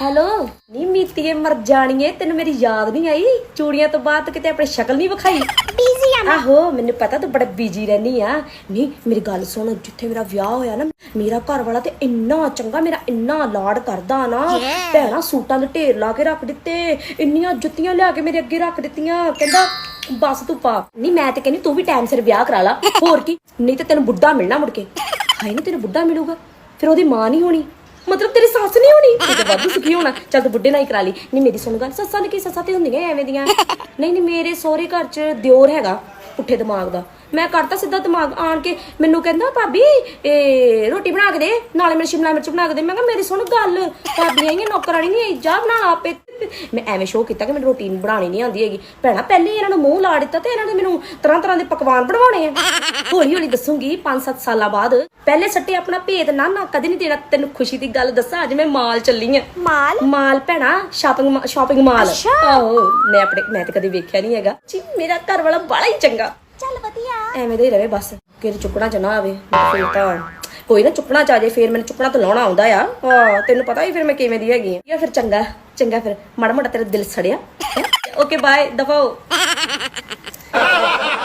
Hello ਨੀ ਮੀਤੀਏ ਮਰ ਜਾਣੀਏ ਤੈਨੂੰ ਮੇਰੀ ਯਾਦ ਨਹੀਂ ਆਈ? ਚੂੜੀਆਂ ਤੋਂ ਬਾਅਦ ਕਿਤੇ ਆਪਣੀ ਸ਼ਕਲ ਨਹੀਂ ਵਿਖਾਈ? ਬੀਜ਼ੀ ਆ ਆਹੋ ਮੈਨੂੰ ਪਤਾ ਤੂੰ ਬੜਾ ਬੀਜੀ ਰਹਿਨੀ ਆ। ਨਹੀਂ ਮੇਰੀ ਗੱਲ ਸੁਣ ਜਿੱਥੇ ਮੇਰਾ ਵਿਆਹ ਹੋਇਆ ਨਾ ਮੇਰਾ ਘਰ ਵਾਲਾ ਤੇ ਇੰਨਾ ਚੰਗਾ ਮੇਰਾ ਇੰਨਾ ਲਾਡ ਕਰਦਾ ਨਾ. ਭੈਣਾ ਸੂਟਾਂ ਦੇ ਢੇਰ ਲਾ ਕੇ ਰੱਖ ਦਿੱਤੇ ਇੰਨੀਆਂ ਜੁੱਤੀਆਂ ਲਿਆ ਕੇ ਮੇਰੇ ਅੱਗੇ ਰੱਖ ਦਿੱਤੀਆਂ ਕਹਿੰਦਾ ਬਸ ਤੂੰ ਪਾ। ਨਹੀਂ ਮੈਂ ਤੇ ਕਹਿੰਦੀ ਤੂੰ ਵੀ ਟਾਈਮ ਸਿਰ ਵਿਆਹ ਕਰਾ ਲਾ। ਹੋਰ ਕੀ ਨਹੀਂ ਤੇ ਤੈਨੂੰ ਬੁੱਢਾ ਮਿਲਣਾ ਮੁੜ ਕੇ। ਹਾਏ ਨਹੀਂ ਤੈਨੂੰ ਬੁੱਢਾ ਮਿਲੂਗਾ? ਫਿਰ ਉਹਦੀ ਮਾਂ ਨਹੀਂ ਹੋਣੀ? ਮਤਲਬ ਤੇਰੀ ਸੱਸ ਨਹੀਂ ਹੋਣੀ? ਤੂੰ ਤਾਂ ਵਾਧੂ ਸੁਖੀ ਹੋਣਾ। ਚੱਲ ਤੂੰ ਬੁੱਢੇ ਨਾਲ ਹੀ ਕਰਾ ਲਈ। ਨਹੀਂ, ਮੇਰੀ ਸੁਣ ਗੱਲ। ਸੱਸਾਂ ਨੇ ਕੀ ਸੱਸਾਂ ਤੇ ਹੁੰਦੀਆਂ ਐਵੇਂ ਦੀਆਂ? ਨਹੀਂ ਨਹੀਂ, ਮੇਰੇ ਸਹੁਰੇ ਘਰ 'ਚ ਦਿਓਰ ਹੈਗਾ, ਪੁੱਠੇ ਦਿਮਾਗ ਦਾ। ਮੈਂ ਕਰਤਾ ਸਿੱਧਾ ਦਿਮਾਗ ਆਣ ਕੇ। ਮੈਨੂੰ ਕਹਿੰਦਾ, ਭਾਬੀ, ਇਹ ਰੋਟੀ ਬਣਾ ਕੇ ਦੇ। ਨਾਲੇ ਮੇਰੇ ਸ਼ਿਮਲਾ ਮਿਰਚ ਬਣਾ ਕੇ ਦੇ। ਮੈਂ ਕਿਹਾ, ਮੇਰੀ ਸੁਣ ਗੱਲ। ਭਾਬੀ ਆਈਆਂ, ਨੌਕਰਾਣੀ ਨਹੀਂ ਆਈ। ਜਾ ਬਣਾ ਲਾ ਆਪੇ ਮੈਂ ਐਵੇਂ ਸ਼ੋਅ ਕੀਤਾ ਕਿ ਮੈਨੂੰ ਰੋਟੀ ਬਣਾਉਣੀ ਨਹੀਂ ਆਉਂਦੀ ਹੈਗੀ। ਭੈਣਾ ਪਹਿਲੇ ਇਹਨਾਂ ਨੂੰ ਮੂੰਹ ਲਾ ਦਿੱਤਾ ਤੇ ਇਹਨਾਂ ਨੇ ਮੈਨੂੰ ਤਰ੍ਹਾਂ ਤਰ੍ਹਾਂ ਦੇ ਪਕਵਾਨ ਬਣਵਾਉਣੇ ਆ। ਹੌਲੀ ਹੌਲੀ ਦੱਸੂਗੀ 5-7 ਸਾਲਾਂ ਬਾਅਦ ਪਹਿਲੇ ਸੱਟੇ ਆਪਣਾ ਭੇਦ ਨਾ ਨਾ ਕਦੇ ਨਹੀਂ ਦੇਣਾ ਤੈਨੂੰ ਖੁਸ਼ੀ ਦੀ ਗੱਲ ਦੱਸਾਂ ਅੱਜ ਮੈਂ ਮਾਲ ਚੱਲੀ ਆ। ਮਾਲ? ਮਾਲ ਭੈਣਾ ਸ਼ਾਪਿੰਗ ਸ਼ਾਪਿੰਗ ਮਾਲ। ਆਹੋ ਮੈਂ ਆਪਣੇ ਮੈਂ ਤਾਂ ਕਦੇ ਵੇਖਿਆ ਨਹੀਂ ਹੈਗਾ। ਜੀ ਮੇਰਾ ਘਰ ਵਾਲਾ ਬੜਾ ਹੀ ਚੰਗਾ। ਚੱਲ ਵਧੀਆ। ਐਵੇਂ ਦਾ ਹੀ ਰਵੇ ਬਸ ਕਿਤੇ ਚੁੱਕਣਾ ਚ ਨਾ ਆਵੇ ਫਿਰ ਤਾਂ ਕੋਈ ਨਾ ਚੁੱਪਣਾ ਚ ਆ ਜੇ, ਫਿਰ ਮੈਨੂੰ ਚੁੱਪਣਾ ਤਾਂ ਲਾਉਣਾ ਆਉਂਦਾ ਆ। ਹਾਂ, ਤੈਨੂੰ ਪਤਾ ਹੀ ਫਿਰ ਮੈਂ ਕਿਵੇਂ ਦੀ ਹੈਗੀ ਆ। ਜਾਂ ਫਿਰ ਚੰਗਾ ਚੰਗਾ ਫਿਰ ਮਾੜਾ ਮੋਟਾ ਤੇਰਾ ਦਿਲ ਸੜਿਆ। Okay bye ਦਫਾਓ